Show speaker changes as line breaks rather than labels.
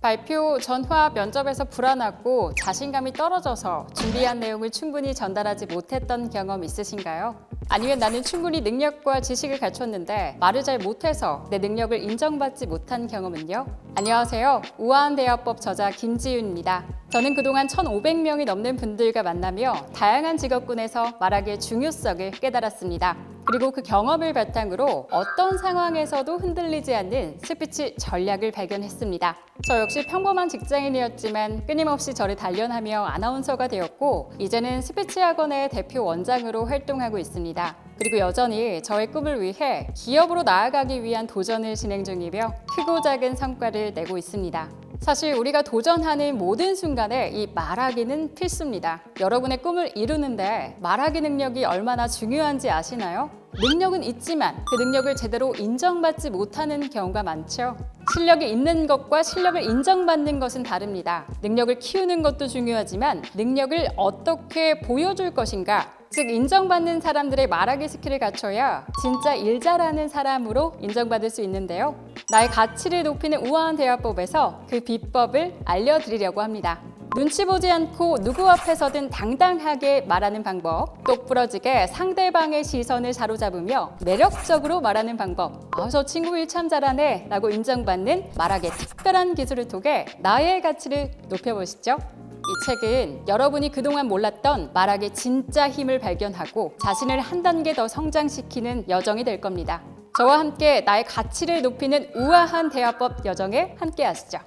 발표 전화 면접에서 불안하고 자신감이 떨어져서 준비한 내용을 충분히 전달하지 못했던 경험 있으신가요? 아니면 나는 충분히 능력과 지식을 갖췄는데 말을 잘 못해서 내 능력을 인정받지 못한 경험은요? 안녕하세요. 우아한 대화법 저자 김지윤입니다. 저는 그동안 1,500명이 넘는 분들과 만나며 다양한 직업군에서 말하기의 중요성을 깨달았습니다. 그리고 그 경험을 바탕으로 어떤 상황에서도 흔들리지 않는 스피치 전략을 발견했습니다. 저 역시 평범한 직장인이었지만 끊임없이 저를 단련하며 아나운서가 되었고 이제는 스피치 학원의 대표 원장으로 활동하고 있습니다. 그리고 여전히 저의 꿈을 위해 기업으로 나아가기 위한 도전을 진행 중이며 크고 작은 성과를 내고 있습니다. 사실 우리가 도전하는 모든 순간에 이 말하기는 필수입니다. 여러분의 꿈을 이루는데 말하기 능력이 얼마나 중요한지 아시나요? 능력은 있지만 그 능력을 제대로 인정받지 못하는 경우가 많죠. 실력이 있는 것과 실력을 인정받는 것은 다릅니다. 능력을 키우는 것도 중요하지만 능력을 어떻게 보여줄 것인가 즉 인정받는 사람들의 말하기 스킬을 갖춰야 진짜 일 잘하는 사람으로 인정받을 수 있는데요. 나의 가치를 높이는 우아한 대화법에서 그 비법을 알려드리려고 합니다. 눈치 보지 않고 누구 앞에서든 당당하게 말하는 방법, 똑부러지게 상대방의 시선을 사로잡으며 매력적으로 말하는 방법. 아, 저 친구 일 참 잘하네 라고 인정받는 말하기의 특별한 기술을 통해 나의 가치를 높여보시죠. 이 책은 여러분이 그동안 몰랐던 말하기의 진짜 힘을 발견하고 자신을 한 단계 더 성장시키는 여정이 될 겁니다. 저와 함께 나의 가치를 높이는 우아한 대화법 여정에 함께 하시죠.